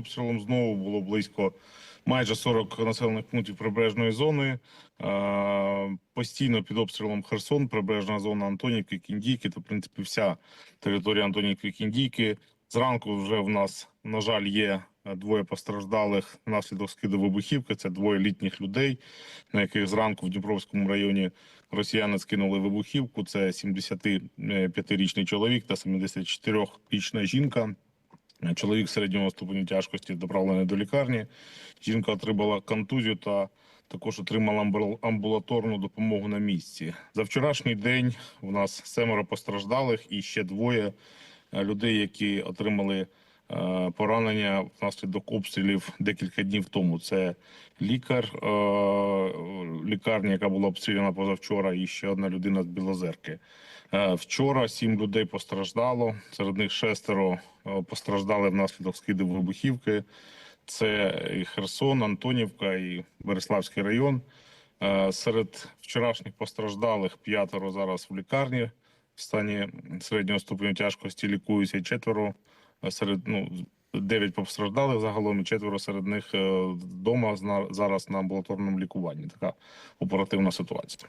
Обстрілом знову було близько майже 40 населених пунктів прибережної зони. Е, Постійно під обстрілом Херсон, прибережна зона Антонівки, Кіндійки та в принципі вся територія Антонівки, Кіндійки. Зранку вже в нас, на жаль, є е, двоє постраждалих внаслідок скиду вибухівки. Це двоє літніх людей, на яких зранку в Дніпровському районі росіяни скинули вибухівку. Це 75-річний чоловік та 74-річна жінка. Чоловік середнього ступеню тяжкості доправлений до лікарні. Жінка отримала контузію та також отримала амбулаторну допомогу на місці. За вчорашній день у нас семеро постраждалих і ще двоє е, людей, які отримали поранення внаслідок обстрілів декілька днів тому. Це лікар е, лікарні, яка була обстріляна позавчора, і ще одна людина з Білозерки. Е, Вчора сім людей постраждало. Серед них шестеро е, постраждали внаслідок скиду вибухівки. Це і Херсон, Антонівка і Береславський район. Е, Серед вчорашніх постраждалих п'ятеро зараз в лікарні в стані середнього ступеню тяжкості лікуються четверо. Серед ну дев'ять постраждалих загалом, і четверо серед них е, вдома зараз на амбулаторному лікуванні. Така оперативна ситуація.